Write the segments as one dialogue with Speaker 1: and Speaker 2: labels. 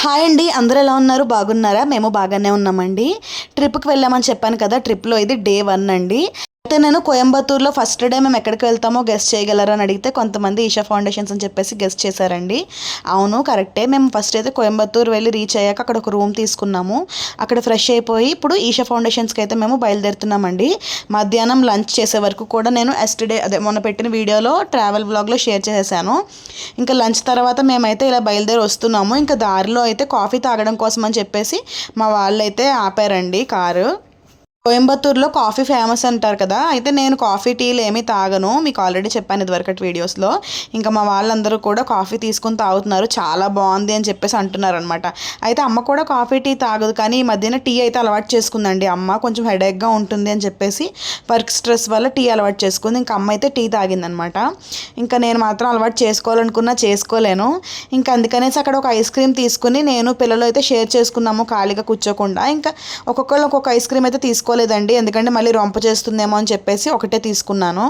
Speaker 1: Hi అండి అందరూ ఎలా ఉన్నారు? బాగున్నారా? మేము బాగానే ఉన్నామండి. ట్రిప్కి వెళ్ళామని చెప్పాను కదా ట్రిప్లో ఇది డే వన్ అండి. అయితే నేను కోయంబత్తూర్లో ఫస్ట్ డే మేము ఎక్కడికి వెళ్తామో గెస్ట్ చేయగలరా అని అడిగితే కొంతమంది ఈషా ఫౌండేషన్స్ అని చెప్పేసి గెస్ట్ చేశారండి. అవును కరెక్టే. మేము ఫస్ట్ అయితే కోయంబత్తూర్ వెళ్ళి రీచ్ అయ్యాక అక్కడ ఒక రూమ్ తీసుకున్నాము. అక్కడ ఫ్రెష్ అయిపోయి ఇప్పుడు ఈషా ఫౌండేషన్స్కి అయితే మేము బయలుదేరుతున్నామండి. మధ్యాహ్నం లంచ్ చేసే వరకు కూడా నేను ఎస్టర్డే అదే మొన్న పెట్టిన వీడియోలో ట్రావెల్ బ్లాగ్లో షేర్ చేసేసాను. ఇంకా లంచ్ తర్వాత మేమైతే ఇలా బయలుదేరి వస్తున్నాము. ఇంకా దారిలో అయితే కాఫీ తాగడం కోసం అని చెప్పేసి మా వాళ్ళు అయితే ఆపారండి కారు. కోయంబత్తూర్లో కాఫీ ఫేమస్ అంటారు కదా అయితే నేను కాఫీ టీలు ఏమీ తాగను. మీకు ఆల్రెడీ చెప్పాను ఇదివరకటి వీడియోస్లో. ఇంకా మా వాళ్ళందరూ కూడా కాఫీ తీసుకొని తాగుతున్నారు. చాలా బాగుంది అని చెప్పేసి అంటున్నారు అనమాట అయితే అమ్మ కూడా కాఫీ టీ తాగదు కానీ ఈ మధ్యన టీ అయితే అలవాటు చేసుకుందండి అమ్మ. కొంచెం హెడేక్గా ఉంటుంది అని చెప్పేసి వర్క్ స్ట్రెస్ వల్ల టీ అలవాటు చేసుకుంది. ఇంకా అమ్మ అయితే టీ తాగిందనమాట. ఇంకా నేను మాత్రం అలవాటు చేసుకోవాలనుకున్నా చేసుకోలేను. ఇంకా అందుకనేసి అక్కడ ఒక ఐస్ క్రీమ్ తీసుకుని నేను పిల్లలు అయితే షేర్ చేసుకున్నాము ఖాళీగా కూర్చోకుండా. ఇంకా ఒక్కొక్కళ్ళు ఒక్కొక్క ఐస్ క్రీమ్ అయితే తీసుకోలేదండి. ఎందుకంటే మళ్ళీ రొంప చేస్తుందేమో అని చెప్పేసి ఒకటే తీసుకున్నాను.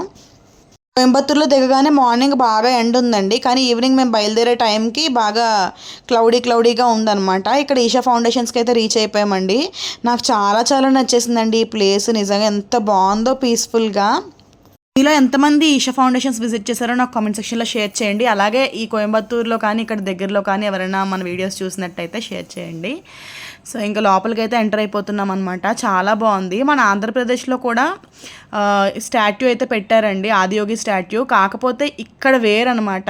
Speaker 1: కోయంబత్తూరులో దిగగానే మార్నింగ్ బాగా ఎండ ఉందండి. కానీ ఈవినింగ్ మేము బయలుదేరే టైంకి బాగా క్లౌడీ క్లౌడీగా ఉందన్నమాట. ఇక్కడ ఈషా ఫౌండేషన్స్కి అయితే రీచ్ అయిపోయామండి. నాకు చాలా చాలా నచ్చేసిందండి ఈ ప్లేస్. నిజంగా ఎంత బాగుందో పీస్ఫుల్గా. మీలో ఎంతమంది ఈషా ఫౌండేషన్స్ విజిట్ చేశారో నాకు కామెంట్ సెక్షన్లో షేర్ చేయండి. అలాగే ఈ కోయంబత్తూరులో కానీ ఇక్కడ దగ్గరలో కానీ ఎవరైనా మన వీడియోస్ చూసినట్టయితే షేర్ చేయండి. సో ఇంకా లోపలికి అయితే ఎంటర్ అయిపోతున్నాం అనమాట చాలా బాగుంది. మన ఆంధ్రప్రదేశ్లో కూడా స్టాట్యూ అయితే పెట్టారండి. ఆదియోగి స్టాట్యూ. కాకపోతే ఇక్కడ వేరనమాట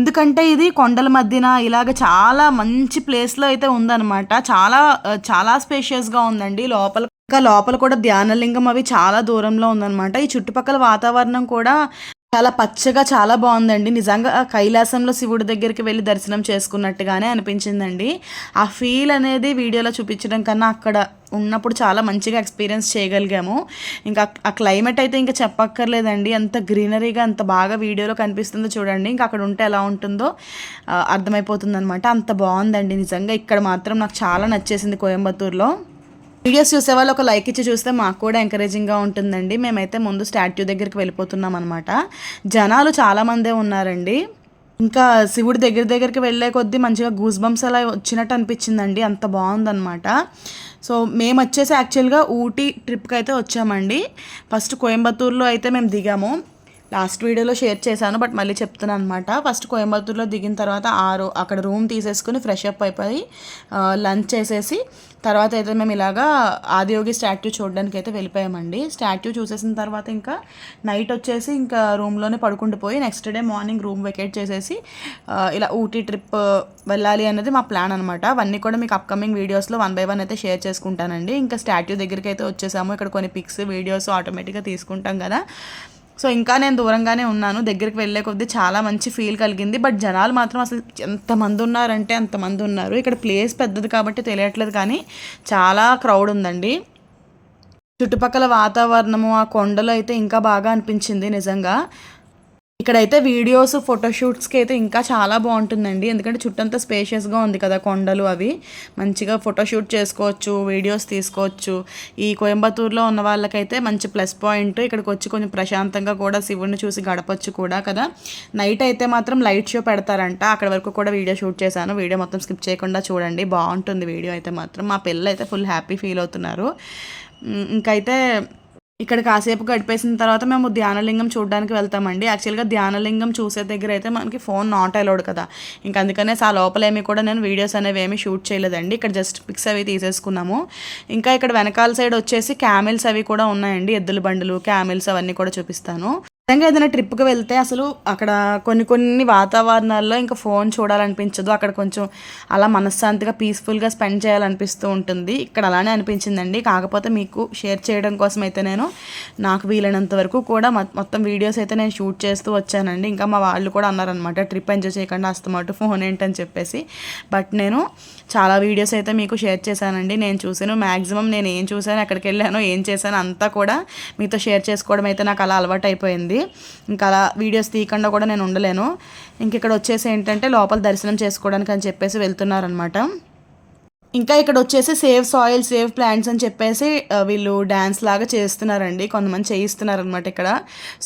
Speaker 1: ఎందుకంటే ఇది కొండల మధ్యన ఇలాగ చాలా మంచి ప్లేస్లో అయితే ఉందన్నమాట. చాలా చాలా స్పేషియస్గా ఉందండి. లోపల ఇంకా లోపల కూడా ధ్యానలింగం అవి చాలా దూరంలో ఉందన్నమాట. ఈ చుట్టుపక్కల వాతావరణం కూడా చాలా పచ్చగా చాలా బాగుందండి. నిజంగా ఆ కైలాసంలో శివుడి దగ్గరికి వెళ్ళి దర్శనం చేసుకున్నట్టుగానే అనిపించిందండి. ఆ ఫీల్ అనేది వీడియోలో చూపించడం కన్నా అక్కడ ఉన్నప్పుడు చాలా మంచిగా ఎక్స్పీరియన్స్ చేయగలిగాము. ఇంకా ఆ క్లైమేట్ అయితే ఇంకా చెప్పక్కర్లేదండి. అంత గ్రీనరీగా అంత బాగా వీడియోలో కనిపిస్తుందో చూడండి. ఇంకా అక్కడ ఉంటే ఎలా ఉంటుందో అర్థమైపోతుందనమాట అంత బాగుందండి నిజంగా. ఇక్కడ మాత్రం నాకు చాలా నచ్చేసింది కోయంబత్తూరులో. వీడియోస్ చూసే వాళ్ళు ఒక లైక్ ఇచ్చి చూస్తే మాకు కూడా ఎంకరేజింగ్గా ఉంటుందండి. మేమైతే ముందు స్టాట్యూ దగ్గరికి వెళ్ళిపోతున్నాం అనమాట జనాలు చాలామందే ఉన్నారండి. ఇంకా శివుడి దగ్గర దగ్గరికి వెళ్ళే కొద్దీ మంచిగా గూస్ బంప్స్ అలా వచ్చినట్టు అనిపించిందండి. అంత బాగుందనమాట సో మేము వచ్చేసి యాక్చువల్గా ఊటీ ట్రిప్కి అయితే వచ్చామండి. ఫస్ట్ కోయంబత్తూర్లో అయితే మేము దిగాము. లాస్ట్ వీడియోలో షేర్ చేశాను బట్ మళ్ళీ చెప్తున్నాను అనమాట ఫస్ట్ కోయంబత్తూర్లో దిగిన తర్వాత ఆరు అక్కడ రూమ్ తీసేసుకుని ఫ్రెష్ అప్ అయిపోయి లంచ్ చేసేసి తర్వాత అయితే మేము ఇలాగా ఆదియోగి స్టాట్యూ చూడడానికి అయితే వెళ్ళిపోయామండి. స్టాట్యూ చూసేసిన తర్వాత ఇంకా నైట్ వచ్చేసి ఇంకా రూమ్లోనే పడుకుండిపోయి next day morning room vacate చేసేసి ఇలా ఊటీ ట్రిప్ వెళ్ళాలి అనేది మా ప్లాన్ అనమాట అవన్నీ కూడా మీకు అప్కమింగ్ వీడియోస్లో వన్ బై వన్ అయితే షేర్ చేసుకుంటానండి. ఇంకా స్టాట్యూ దగ్గరికి అయితే వచ్చేసాము. ఇక్కడ కొన్ని పిక్స్ వీడియోస్ ఆటోమేటిక్గా తీసుకుంటాం కదా. సో ఇంకా నేను దూరంగానే ఉన్నాను. దగ్గరికి వెళ్ళే కొద్దీ చాలా మంచి ఫీల్ కలిగింది. బట్ జనాలు మాత్రం అసలు ఎంతమంది ఉన్నారంటే అంతమంది ఉన్నారు. ఇక్కడ ప్లేస్ పెద్దది కాబట్టి తెలియట్లేదు కానీ చాలా క్రౌడ్ ఉందండి. చుట్టుపక్కల వాతావరణము ఆ కొండలు అయితే ఇంకా బాగా అనిపించింది నిజంగా. ఇక్కడైతే వీడియోస్ ఫోటోషూట్స్కి అయితే ఇంకా చాలా బాగుంటుందండి. ఎందుకంటే చుట్టంతా స్పేషియస్గా ఉంది కదా కొండలు అవి. మంచిగా ఫోటోషూట్ చేసుకోవచ్చు వీడియోస్ తీసుకోవచ్చు. ఈ కోయంబత్తూరులో ఉన్న వాళ్ళకైతే మంచి ప్లస్ పాయింట్. ఇక్కడికి వచ్చి కొంచెం ప్రశాంతంగా కూడా శివుడిని చూసి గడపచ్చు కూడా కదా. నైట్ అయితే మాత్రం లైట్ షో పెడతారంట. అక్కడ వరకు కూడా వీడియో షూట్ చేశాను. వీడియో మొత్తం స్కిప్ చేయకుండా చూడండి. బాగుంటుంది వీడియో అయితే మాత్రం. మా పిల్లలు అయితే ఫుల్ హ్యాపీ ఫీల్ అవుతున్నారు. ఇంకైతే ఇక్కడ కాసేపు గడిపేసిన తర్వాత మేము ధ్యానలింగం చూడడానికి వెళ్తామండి. యాక్చువల్గా ధ్యానలింగం చూసే దగ్గర అయితే మనకి ఫోన్ నాట్ అలౌడ్ కదా. ఇంకా అందుకనే ఆ లోపల ఏమి కూడా నేను వీడియోస్ అనేవి ఏమి షూట్ చేయలేదండి. ఇక్కడ జస్ట్ పిక్స్ అవి తీసేసుకున్నాము. ఇంకా ఇక్కడ వెనకాల సైడ్ వచ్చేసి క్యామిల్స్ అవి కూడా ఉన్నాయండి. ఎద్దుల బండులు క్యామిల్స్ అవన్నీ కూడా చూపిస్తాను. నిజంగా ఏదైనా ట్రిప్కి వెళ్తే అసలు అక్కడ కొన్ని కొన్ని వాతావరణాల్లో ఇంకా ఫోన్ చూడాలనిపించదు. అక్కడ కొంచెం అలా మనశ్శాంతిగా పీస్ఫుల్గా స్పెండ్ చేయాలనిపిస్తూ ఉంటుంది. ఇక్కడ అలానే అనిపించిందండి. కాకపోతే మీకు షేర్ చేయడం కోసం అయితే నేను నాకు వీలైనంత వరకు కూడా మొత్తం వీడియోస్ అయితే నేను షూట్ చేస్తూ వచ్చానండి. ఇంకా మా వాళ్ళు కూడా అన్నారనమాట ట్రిప్ ఎంజాయ్ చేయకుండా అస్తమాట ఫోన్ ఏంటని చెప్పేసి. బట్ నేను చాలా వీడియోస్ అయితే మీకు షేర్ చేశానండి. నేను చూసాను మ్యాక్సిమం నేను ఏం చూసాను ఎక్కడికి వెళ్ళాను ఏం చేశాను అంతా కూడా మీతో షేర్ చేసుకోవడం అయితే నాకు అలా అలవాటు అయిపోయింది ఇంకా అలా వీడియోస్ తీయకుండా కూడా నేను ఉండలేను. ఇంక ఇక్కడ వచ్చేసి ఏంటంటే లోపల దర్శనం చేసుకోవడానికి అని చెప్పేసి వెళ్తున్నారనమాట ఇంకా ఇక్కడ వచ్చేసి సేవ్ సాయిల్ సేవ్ ప్లాంట్స్ అని చెప్పేసి వీళ్ళు డ్యాన్స్ లాగా చేస్తున్నారండి. కొంతమంది చేయిస్తున్నారనమాట ఇక్కడ.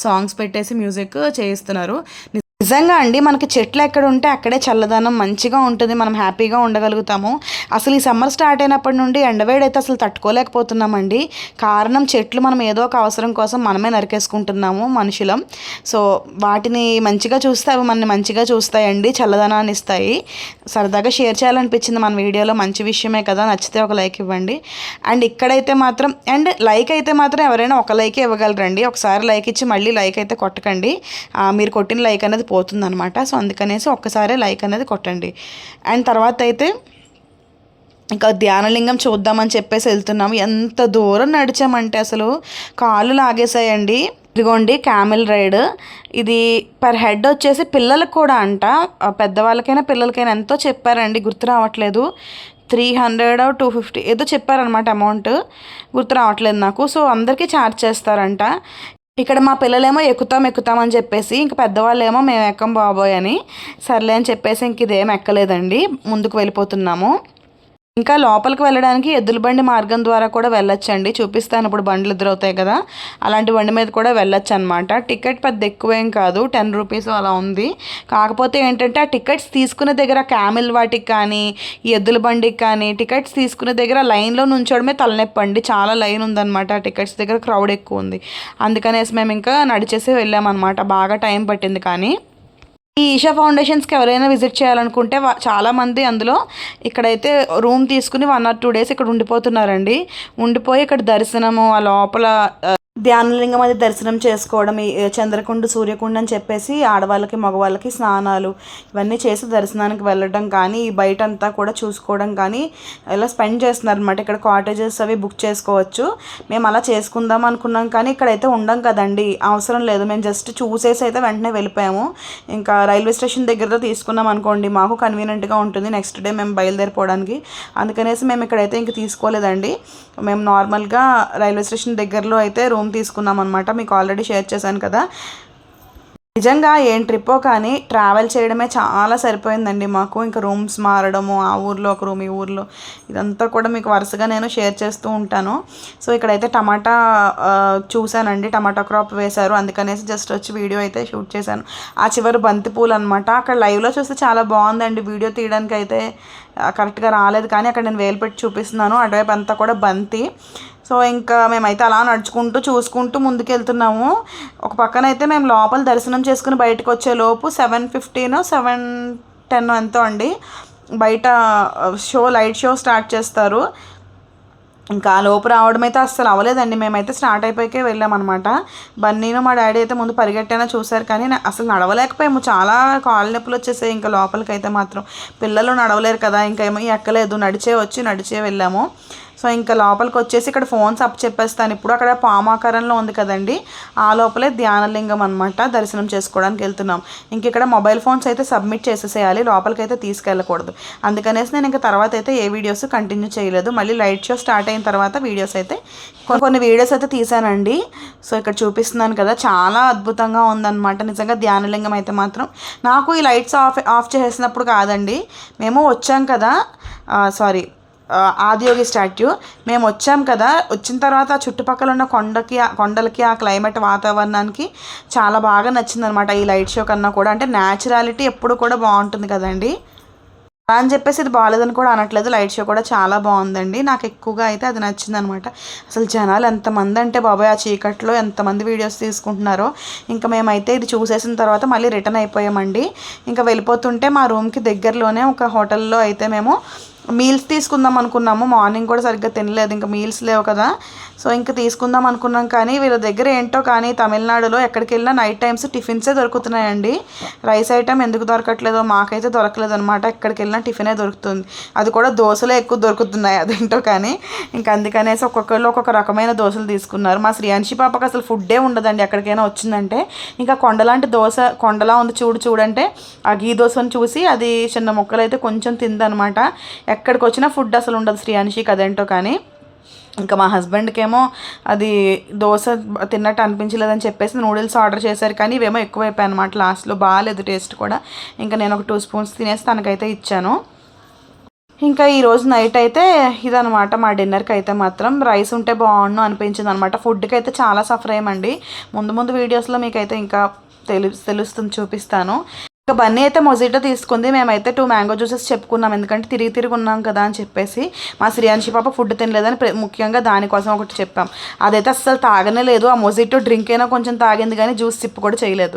Speaker 1: సాంగ్స్ పెట్టేసి మ్యూజిక్ చేయిస్తున్నారు. నిజంగా అండి మనకి చెట్లు ఎక్కడ ఉంటే అక్కడే చల్లదనం మంచిగా ఉంటుంది మనం హ్యాపీగా ఉండగలుగుతాము. అసలు ఈ సమ్మర్ స్టార్ట్ అయినప్పటి నుండి ఎండవేడి అయితే అసలు తట్టుకోలేకపోతున్నామండి. కారణం చెట్లు మనం ఏదో ఒక అవసరం కోసం మనమే నరికేసుకుంటున్నాము మనుషులం. సో వాటిని మంచిగా చూస్తే అవి మనని మంచిగా చూస్తాయండి చల్లదనాన్ని ఇస్తాయి. సరదాగా షేర్ చేయాలనిపించింది మన వీడియోలో మంచి విషయమే కదా నచ్చితే ఒక లైక్ ఇవ్వండి. అండ్ ఇక్కడైతే మాత్రం అండ్ లైక్ అయితే మాత్రం ఎవరైనా ఒక లైకే ఇవ్వగలరండి. ఒకసారి లైక్ ఇచ్చి మళ్ళీ లైక్ అయితే కొట్టకండి. మీరు కొట్టిన లైక్ అనేది పోతుందన్నమాట. సో అందుకనేసి ఒక్కసారే లైక్ అనేది కొట్టండి. అండ్ తర్వాత అయితే ఇంకా ధ్యానలింగం చూద్దామని చెప్పేసి వెళ్తున్నాము. ఎంత దూరం నడిచామంటే అసలు కాళ్ళు లాగేసాయండి. ఇదిగోండి క్యామెల్ రైడ్ ఇది పర్ హెడ్ వచ్చేసి పిల్లలకు కూడా అంట. పెద్దవాళ్ళకైనా పిల్లలకైనా ఎంతో చెప్పారండి. గుర్తు రావట్లేదు. త్రీ హండ్రెడ్ టూ ఫిఫ్టీ ఏదో చెప్పారనమాట అమౌంట్ గుర్తు రావట్లేదు నాకు. సో అందరికీ ఛార్జ్ చేస్తారంట. ఇక్కడ మా పిల్లలేమో ఎక్కుతాం ఎక్కుతాం అని చెప్పేసి ఇంక పెద్దవాళ్ళేమో మేము ఎక్కం బాబోయ్ అని సర్లే అని చెప్పేసి ఇంక ఇదేం ఎక్కలేదండి. ముందుకు వెళ్ళిపోతున్నాము. ఇంకా లోపలికి వెళ్ళడానికి ఎద్దుల బండి మార్గం ద్వారా కూడా వెళ్ళొచ్చండి. చూపిస్తాను. ఇప్పుడు బండ్లు ఎదురవుతాయి కదా. అలాంటి బండి మీద కూడా వెళ్ళొచ్చు అనమాట టికెట్ పెద్ద ఎక్కువేం కాదు. టెన్ రూపీస్ అలా ఉంది. కాకపోతే ఏంటంటే ఆ టికెట్స్ తీసుకునే దగ్గర క్యామిల్ వాటికి కానీ ఎద్దుల బండికి కానీ టికెట్స్ తీసుకునే దగ్గర లైన్లో నుంచోడమే తలనొప్పి అండి. చాలా లైన్ ఉందన్నమాట ఆ టికెట్స్ దగ్గర క్రౌడ్ ఎక్కువ ఉంది. అందుకనేసి మేము ఇంకా నడిచేసి వెళ్ళామన్నమాట బాగా టైం పట్టింది కానీ. ఈ ఈషా ఫౌండేషన్స్కి ఎవరైనా విజిట్ చేయాలనుకుంటే చాలామంది అందులో ఇక్కడైతే రూమ్ తీసుకుని వన్ ఆర్ టూ డేస్ ఇక్కడ ఉండిపోతున్నారండి. ఉండిపోయి ఇక్కడ దర్శనము ఆ లోపల ధ్యానలింగం అది దర్శనం చేసుకోవడం ఈ చంద్రకుండ సూర్యకుండ అని చెప్పేసి ఆడవాళ్ళకి మగవాళ్ళకి స్నానాలు ఇవన్నీ చేసి దర్శనానికి వెళ్ళడం కానీ బయట అంతా కూడా చూసుకోవడం కానీ ఇలా స్పెండ్ చేస్తున్నారు అనమాట ఇక్కడ కాటేజెస్ అవి బుక్ చేసుకోవచ్చు. మేము అలా చేసుకుందాం అనుకున్నాం కానీ ఇక్కడైతే ఉండం కదండి. అవసరం లేదు. మేము జస్ట్ చూసేసి అయితే వెంటనే వెళ్ళిపోయాము. ఇంకా రైల్వే స్టేషన్ దగ్గర తీసుకున్నాం అనుకోండి. మాకు కన్వీనియంట్గా ఉంటుంది. నెక్స్ట్ డే మేము బయలుదేరిపోవడానికి. అందుకనేసి మేము ఇక్కడైతే ఇంక తీసుకోలేదండి. మేము నార్మల్గా రైల్వే స్టేషన్ దగ్గరలో అయితే రూమ్ తీసుకున్నాం అనమాట మీకు ఆల్రెడీ షేర్ చేశాను కదా. నిజంగా ఏం ట్రిప్పో కానీ ట్రావెల్ చేయడమే చాలా సరిపోయిందండి మాకు. ఇంకా రూమ్స్ మారడము ఆ ఊర్లో ఒక రూమ్ ఈ ఊర్లో ఇదంతా కూడా మీకు వరుసగా నేను షేర్ చేస్తూ ఉంటాను. సో ఇక్కడైతే టమాటా చూశానండి. టమాటా క్రాప్ వేశారు. అందుకనేసి జస్ట్ వచ్చి వీడియో అయితే షూట్ చేశాను. ఆ చివరి బంతి పూలు అనమాట అక్కడ లైవ్లో చూస్తే చాలా బాగుందండి. వీడియో తీయడానికి అయితే కరెక్ట్గా రాలేదు. కానీ అక్కడ నేను వేలు పెట్టి చూపిస్తున్నాను. అటువైపు అంతా కూడా బంతి. సో ఇంకా మేమైతే అలా నడుచుకుంటూ చూసుకుంటూ ముందుకెళ్తున్నాము. ఒక పక్కన అయితే మేము లోపల దర్శనం చేసుకుని బయటకు వచ్చే లోపు సెవెన్ ఫిఫ్టీన్ సెవెన్ టెన్ ఎంతో అండి. బయట షో లైట్ షో స్టార్ట్ చేస్తారు. ఇంకా లోపు రావడం అయితే అస్సలు అవ్వలేదండి. మేమైతే స్టార్ట్ అయిపోయాకే వెళ్ళామన్నమాట. బన్నీను మా డాడీ అయితే ముందు పరిగెట్టైనా చూశారు కానీ అసలు నడవలేకపోయాము. చాలా కాళ్ళ నొప్పులు వచ్చేసాయి. ఇంకా లోపలికైతే మాత్రం పిల్లలు నడవలేరు కదా ఇంకా ఏమో ఎక్కలేదు. నడిచే వచ్చి నడిచే వెళ్ళాము. సో ఇంకా లోపలికి వచ్చేసి ఇక్కడ ఫోన్స్ అప్ చెప్పేస్తాను. ఇప్పుడు అక్కడ పామాకారంలో ఉంది కదండి. ఆ లోపలే ధ్యానలింగం అనమాట దర్శనం చేసుకోవడానికి వెళ్తున్నాం. ఇంక ఇక్కడ మొబైల్ ఫోన్స్ అయితే సబ్మిట్ చేసేసేయాలి. లోపలికి అయితే తీసుకెళ్ళకూడదు. అందుకనేసి నేను ఇంకా తర్వాత అయితే ఏ వీడియోస్ కంటిన్యూ చేయలేదు. మళ్ళీ లైట్ షో స్టార్ట్ అయిన తర్వాత వీడియోస్ అయితే కొన్ని కొన్ని వీడియోస్ అయితే తీసానండి. సో ఇక్కడ చూపిస్తున్నాను కదా. చాలా అద్భుతంగా ఉందన్నమాట. నిజంగా ధ్యానలింగం అయితే మాత్రం. నాకు ఈ లైట్స్ ఆఫ్ ఆఫ్ చేసినప్పుడు కాదండి. మేము వచ్చాం కదా. సారీ. ఆదియోగి స్టాట్యూ. మేము వచ్చాం కదా వచ్చిన తర్వాత చుట్టుపక్కల ఉన్న కొండకి ఆ కొండలకి ఆ క్లైమేట్ వాతావరణానికి చాలా బాగా నచ్చిందనమాట ఈ లైట్ షో కన్నా కూడా. అంటే న్యాచురాలిటీ ఎప్పుడు కూడా బాగుంటుంది కదండి. అలా అని చెప్పేసి ఇది బాగాలేదని కూడా అనట్లేదు. లైట్ షో కూడా చాలా బాగుందండి. నాకు ఎక్కువగా అయితే అది నచ్చింది అనమాట అసలు జనాలు ఎంతమంది అంటే బాబాయ్ ఆ చీకట్లో ఎంతమంది వీడియోస్ తీసుకుంటున్నారో. ఇంకా మేమైతే ఇది చూసేసిన తర్వాత మళ్ళీ రిటర్న్ అయిపోయామండి. ఇంకా వెళ్ళిపోతుంటే మా రూమ్కి దగ్గరలోనే ఒక హోటల్లో అయితే మేము మీల్స్ తీసుకుందాం అనుకున్నాము. మార్నింగ్ కూడా సరిగ్గా తినలేదు. ఇంకా మీల్స్ లేవు కదా. సో ఇంకా తీసుకుందాం అనుకున్నాం కానీ వీళ్ళ దగ్గర ఏంటో కానీ తమిళనాడులో ఎక్కడికి వెళ్ళినా నైట్ టైమ్స్ టిఫిన్సే దొరుకుతున్నాయండి. రైస్ ఐటమ్ ఎందుకు దొరకట్లేదో మాకైతే దొరకలేదు అనమాట ఎక్కడికి వెళ్ళినా టిఫినే దొరుకుతుంది. అది కూడా దోశలే ఎక్కువ దొరుకుతున్నాయి. అదేంటో కానీ ఇంకా అందుకనేసి ఒక్కొక్కళ్ళు ఒక్కొక్క రకమైన దోశలు తీసుకున్నారు. మా శ్రీయాన్షి పాపకి అసలు ఫుడ్డే ఉండదండి ఎక్కడికైనా వచ్చిందంటే. ఇంకా కొండలాంటి దోశ కొండలా ఉంది చూడు చూడంటే. ఆ గీ దోశను చూసి అది చిన్న ముక్కలైతే అయితే కొంచెం తిందనమాట ఎక్కడికి వచ్చినా ఫుడ్ అసలు ఉండదు శ్రీయాన్షికి అదేంటో కానీ. ఇంకా మా హస్బెండ్కి ఏమో అది దోశ తిన్నట్టు అనిపించలేదని చెప్పేసి నూడిల్స్ ఆర్డర్ చేశారు కానీ ఇవేమో ఎక్కువైపోయాయి అనమాట లాస్ట్లో బాగాలేదు టేస్ట్ కూడా. ఇంకా నేను ఒక టూ స్పూన్స్ తినేసి తనకైతే ఇచ్చాను. ఇంకా ఈరోజు నైట్ అయితే ఇదనమాట మా డిన్నర్కి అయితే మాత్రం రైస్ ఉంటే బాగుండు అనిపించింది అనమాట ఫుడ్కి అయితే చాలా సఫర్ అయ్యామండి. ముందు ముందు వీడియోస్లో మీకైతే ఇంకా తెలు తెలుస్తుంది చూపిస్తాను. ఇంకా బన్నీ అయితే మొజిటో తీసుకుంది. మేమైతే టూ మ్యాంగో జ్యూసెస్ చెప్పుకున్నాం. ఎందుకంటే తిరిగి తిరిగి ఉన్నాం కదా అని చెప్పేసి మా శ్రీయాంశి పాప ఫుడ్ తినలేదని ప్ర- ముఖ్యంగా దానికోసం ఒకటి చెప్పాం. అదైతే అస్సలు తాగనే లేదు. ఆ మొజిటో డ్రింక్ అయినా కొంచెం తాగింది కానీ జ్యూస్ సిప్ కూడా చేయలేదు.